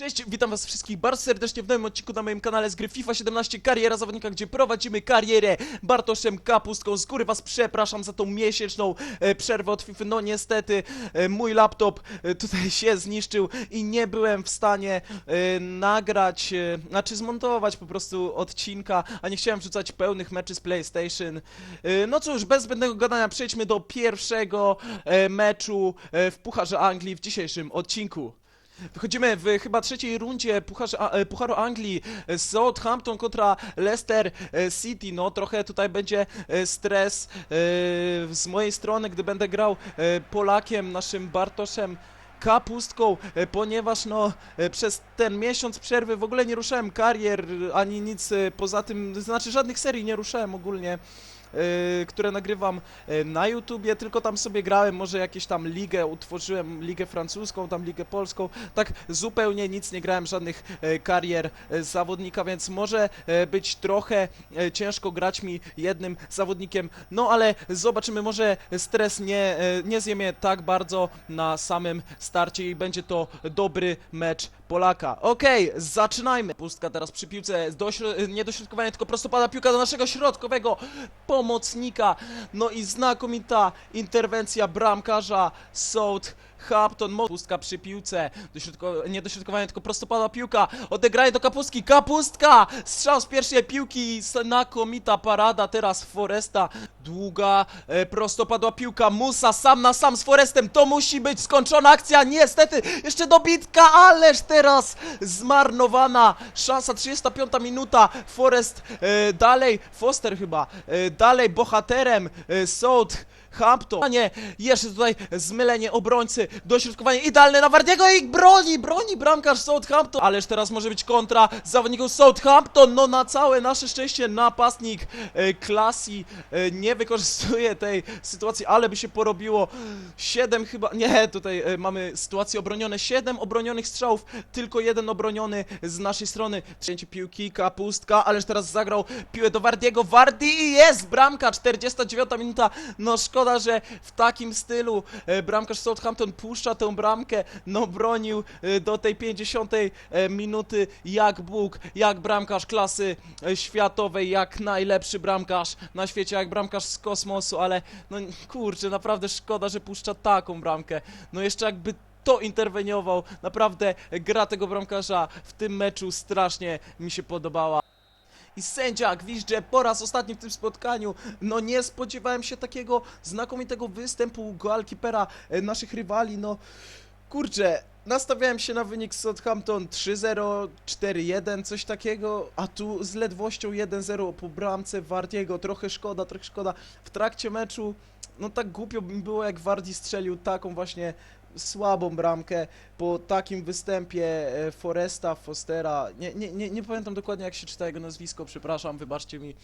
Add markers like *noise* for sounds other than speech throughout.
Cześć, witam was wszystkich bardzo serdecznie w nowym odcinku na moim kanale z gry FIFA 17 Kariera Zawodnika, gdzie prowadzimy karierę Bartoszem Kapustką. Z góry was przepraszam za tą miesięczną e, przerwę od FIFA. No niestety, e, mój laptop e, tutaj *laughs* się zniszczył i nie byłem w stanie e, nagrać, e, znaczy zmontować po prostu odcinka, a nie chciałem wrzucać pełnych meczy z PlayStation. E, no cóż, bez zbędnego gadania przejdźmy do pierwszego e, meczu e, w Pucharze Anglii w dzisiejszym odcinku. Wychodzimy w chyba trzeciej rundzie Pucharze, A- e, Pucharu Anglii Southampton kontra Leicester e, City. No trochę tutaj będzie e, stres z mojej strony, gdy będę grał Polakiem, naszym Bartoszem kapustką, ponieważ no przez ten miesiąc przerwy w ogóle nie ruszałem karier ani nic poza tym, znaczy żadnych serii nie ruszałem ogólnie. E, które nagrywam e, na YouTubie, tylko tam sobie grałem, może jakieś tam ligę, utworzyłem ligę francuską, tam ligę polską, tak zupełnie nic nie grałem, żadnych e, karier zawodnika, więc może być trochę ciężko grać mi jednym zawodnikiem, no ale zobaczymy, może stres nie, nie zje mnie tak bardzo na samym starcie i będzie to dobry mecz Polaka. Okej, zaczynajmy. Pustka teraz przy piłce, dośro- nie dośrodkowanie, tylko prostopada piłka do naszego środkowego pomocnika. No i znakomita interwencja bramkarza Southampton. Mo- Pustka przy piłce, dośrodko- nie dośrodkowanie, tylko prostopada piłka. Odegranie do Kapustki, Kapustka! Strzał z pierwszej piłki, znakomita parada teraz Foresta. Długa, e, prostopadła piłka, Musa sam na sam z Forestem. To musi być skończona akcja, niestety. Jeszcze dobitka, ależ teraz zmarnowana. Szansa 35 minuta. Forest e, dalej, Foster chyba, e, dalej bohaterem e. Hampton. A nie, jeszcze tutaj zmylenie obrońcy, dośrodkowanie idealne na Wardiego i broni, broni bramkarz Southampton. Ależ teraz może być kontra zawodników Southampton. No na całe nasze szczęście napastnik e, Klasi e, nie wykorzystuje tej sytuacji, ale by się porobiło. 7 chyba, nie, tutaj e, mamy sytuację obronione, 7 obronionych strzałów, tylko jeden obroniony z naszej strony. Trzęcie piłki, kapustka, ależ teraz zagrał piłę do Wardiego. Wardi jest bramka, 49 minuta. No szkoda, że w takim stylu e, bramkarz Southampton puszcza tę bramkę. No bronił e, do tej 50 e, minuty jak Bóg, jak bramkarz klasy światowej, jak najlepszy bramkarz na świecie, jak bramkarz z kosmosu, ale no kurczę, naprawdę szkoda, że puszcza taką bramkę. No jeszcze jakby to interweniował. Naprawdę gra tego bramkarza w tym meczu strasznie mi się podobała. I sędzia gwizdże po raz ostatni w tym spotkaniu. No nie spodziewałem się takiego znakomitego występu goalkeepera e, naszych rywali. No kurczę, nastawiałem się na wynik Southampton 3-0, 4-1, coś takiego, a tu z ledwością 1-0 po bramce Wardiego. Trochę szkoda, trochę szkoda. W trakcie meczu, no tak głupio mi było jak Wardi strzelił taką właśnie słabą bramkę po takim występie e, Foresta, Fostera. Nie, nie, nie, nie pamiętam dokładnie jak się czyta jego nazwisko, przepraszam, wybaczcie mi.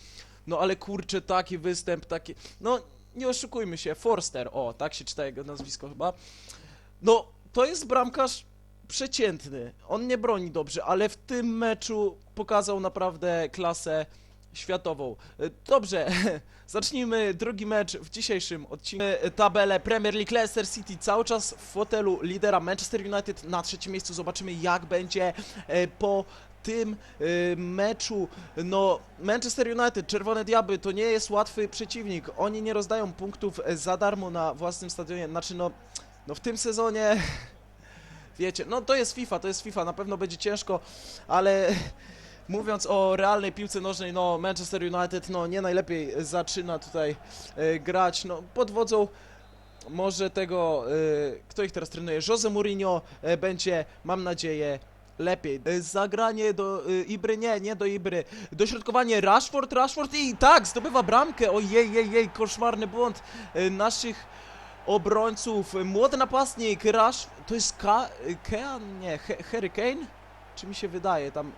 No ale kurczę, taki występ, taki. No nie oszukujmy się, Forster, o, tak się czyta jego nazwisko chyba. No, to jest bramkarz przeciętny. On nie broni dobrze, ale w tym meczu pokazał naprawdę klasę światową. E, Dobrze, *laughs* zacznijmy drugi mecz w dzisiejszym odcinku. E, Tabelę Premier League Leicester City cały czas w fotelu lidera Manchester United na trzecim miejscu. Zobaczymy jak będzie e, po tym meczu. No, Manchester United, Czerwone Diabły to nie jest łatwy przeciwnik. Oni nie rozdają punktów za darmo na własnym stadionie. Znaczy no, no w tym sezonie *laughs* wiecie, no to jest FIFA, to jest FIFA, na pewno będzie ciężko, ale mówiąc o realnej piłce nożnej, no Manchester United no nie najlepiej zaczyna tutaj e, grać, no pod wodzą może tego, e, kto ich teraz trenuje, Jose Mourinho e, będzie, mam nadzieję, lepiej. Zagranie do e, Ibry, nie, nie do Ibry. Dośrodkowanie Rashford, Rashford i tak, zdobywa bramkę. Ojej, jej, jej, koszmarny błąd e, naszych obrońców. Młody napastnik, Rash... To jest Ka... Kean? Nie, Harry Kane? Czy mi się wydaje? Tam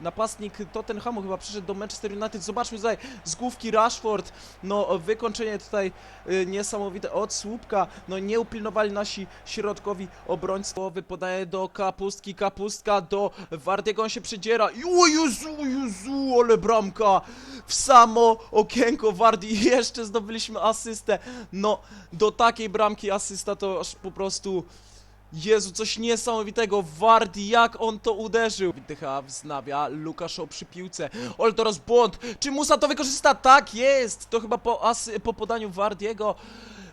napastnik Tottenhamu chyba przyszedł do Manchester United. Zobaczmy tutaj z główki Rashford. No, wykończenie tutaj y, niesamowite od słupka. No, nie upilnowali nasi środkowi obrońcy. Podaje do Kapustki, Kapustka do Wardiego, on się przedziera. I O Jezu, Jezu, ale bramka! W samo okienko Wardi *laughs* jeszcze zdobyliśmy asystę. No, do takiej bramki asysta to aż po prostu Jezu, coś niesamowitego. Wardy, jak on to uderzył. Wydycha, wznawia. Lukaszow przy piłce. Ale teraz błąd. Czy Musa to wykorzysta? Tak, jest. To chyba po, asy, po podaniu Wardiego.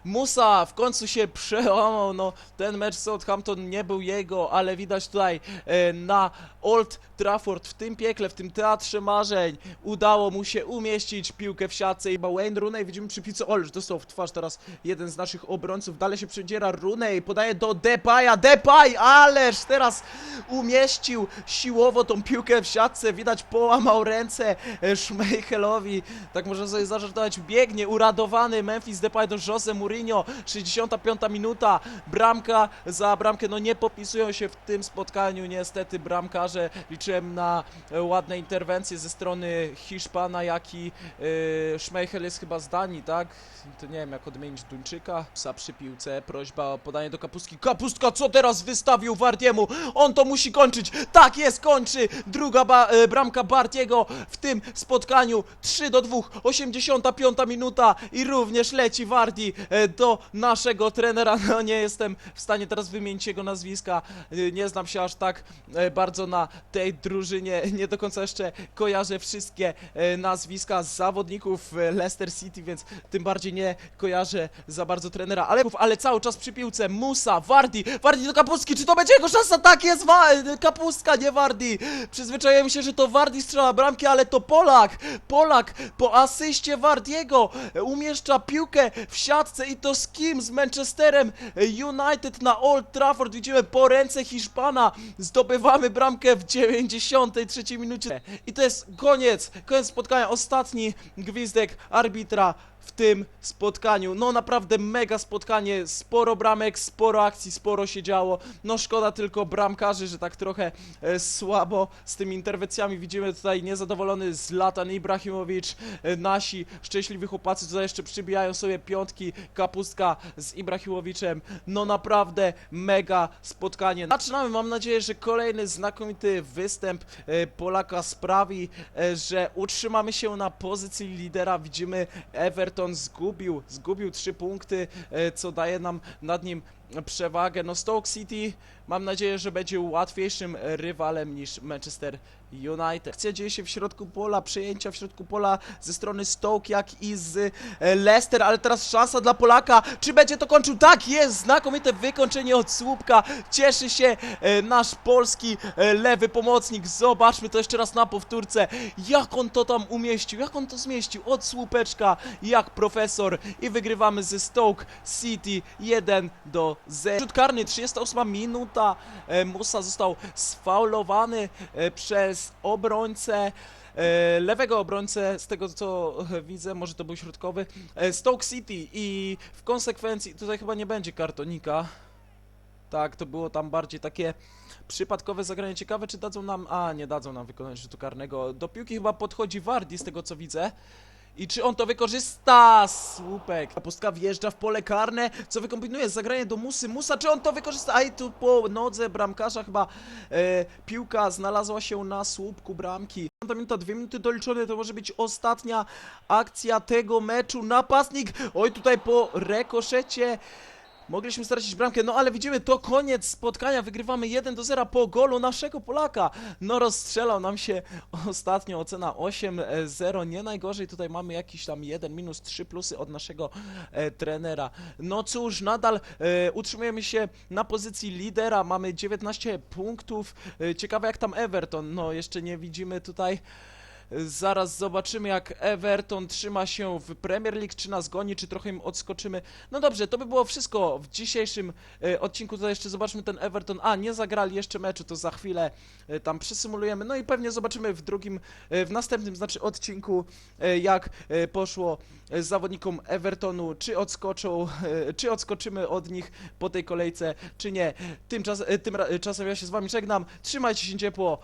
Musa w końcu się *laughs* przełamał, no ten mecz Southampton nie był jego, ale widać tutaj e, na Old Trafford, w tym piekle, w tym teatrze marzeń udało mu się umieścić piłkę w siatce i Wayne Rooney widzimy przy piłce, oleż dostał w twarz teraz jeden z naszych obrońców, dalej się przedziera Rooney, podaje do Depaya, Depay, ależ teraz umieścił siłowo tą piłkę w siatce, widać połamał ręce e, Schmeichelowi, tak można sobie zażartować, biegnie uradowany Memphis Depay do Jose Mourinho, 65 minuta, bramka za bramkę, no nie popisują się w tym spotkaniu niestety bramkarze, liczyłem na e, ładne interwencje ze strony Hiszpana, jak i e, Schmeichel jest chyba z Danii, tak? To nie wiem jak odmienić Duńczyka, psa przy piłce, prośba o podanie do Kapustki, Kapustka co teraz wystawił Wardiemu, on to musi kończyć, tak jest, kończy, druga ba e, bramka Bartiego w tym spotkaniu, 3 do 2, 85 minuta i również leci Wardi do naszego trenera, *laughs* no nie jestem w stanie teraz wymienić jego nazwiska, e, nie znam się aż tak e, bardzo na tej drużynie, *laughs* nie do końca jeszcze kojarzę wszystkie e, nazwiska zawodników e, Leicester City, więc tym bardziej nie kojarzę za bardzo trenera, ale, ale cały czas przy piłce Musa, Wardi, Wardi do Kapustki, czy to będzie jego szansa? Tak jest, Wa e, Kapustka, nie Wardi, przyzwyczaiłem się, że to Wardi strzela bramki, ale to Polak, Polak po asyście Wardiego e, umieszcza piłkę w siatce i to z kim? Z Manchesterem. United na Old Trafford, widzimy po ręce Hiszpana, zdobywamy bramkę w 93 minucie. I to jest koniec, koniec spotkania, ostatni gwizdek arbitra w tym spotkaniu. No naprawdę mega spotkanie, sporo bramek, sporo akcji, sporo się działo. No szkoda tylko bramkarzy, że tak trochę e, słabo z tymi interwencjami. Widzimy tutaj niezadowolony Zlatan Ibrahimowicz, e, nasi szczęśliwi chłopacy tutaj jeszcze przybijają sobie piątki, kapustka z Ibrahimowiczem. No naprawdę mega spotkanie. Zaczynamy, mam nadzieję, że kolejny znakomity występ e, Polaka sprawi, e, że utrzymamy się na pozycji lidera. Widzimy Everton zgubił, zgubił trzy punkty, e, co daje nam nad nim przewagę. No Stoke City mam nadzieję, że będzie łatwiejszym rywalem niż Manchester United. Akcja dzieje się w środku pola, przejęcia w środku pola ze strony Stoke, jak i z e, Leicester, ale teraz szansa dla Polaka. Czy będzie to kończył? Tak, jest! Znakomite wykończenie od słupka. Cieszy się e, nasz polski e, lewy pomocnik. Zobaczmy to jeszcze rzas na powtórce. Jak on to tam umieścił? Jak on to zmieścił? Od słupeczka, jak profesor. I wygrywamy ze Stoke City 1 do 0. Rzut karny, 38 minuta. Musa został sfaulowany e, przez obrońcę. E, lewego obrońcę, z tego co widzę, może to był środkowy, e, Stoke City i w konsekwencji tutaj chyba nie będzie kartonika. Tak, to było tam bardziej takie przypadkowe zagranie. Ciekawe, czy dadzą nam. A, nie dadzą nam wykonać rzutu karnego. Do piłki chyba podchodzi Wardi, z tego co widzę. I czy on to wykorzysta? Słupek. Pustka wjeżdża w pole karne. Co wykombinuje? Zagranie do Musy. Musa, czy on to wykorzysta? A i tu po nodze bramkarza chyba e, piłka znalazła się na słupku bramki. Minuta, dwie minuty doliczone. To może być ostatnia akcja tego meczu. Napastnik. Oj, tutaj po rekoszecie. Mogliśmy stracić bramkę, no ale widzimy, to koniec spotkania, wygrywamy 1 do 0 po golu naszego Polaka. No rozstrzelał nam się ostatnio ocena 8-0, nie najgorzej, tutaj mamy jakiś tam 1 minus 3 plusy od naszego e, trenera. No cóż, nadal e, utrzymujemy się na pozycji lidera, mamy 19 punktów, e, ciekawe jak tam Everton, no jeszcze nie widzimy tutaj Zaraz zobaczymy, jak Everton trzyma się w Premier League, czy nas goni, czy trochę im odskoczymy. No dobrze, to by było wszystko w dzisiejszym e, odcinku. Tutaj jeszcze zobaczmy ten Everton. A, nie zagrali jeszcze meczu, to za chwilę e, tam przysymulujemy. No i pewnie zobaczymy w drugim, e, w następnym, znaczy odcinku, jak poszło zawodnikom Evertonu, czy odskoczą, czy odskoczymy od nich po tej kolejce, czy nie. Tymczas, e, tymczasem ja się z wami żegnam. Trzymajcie się ciepło.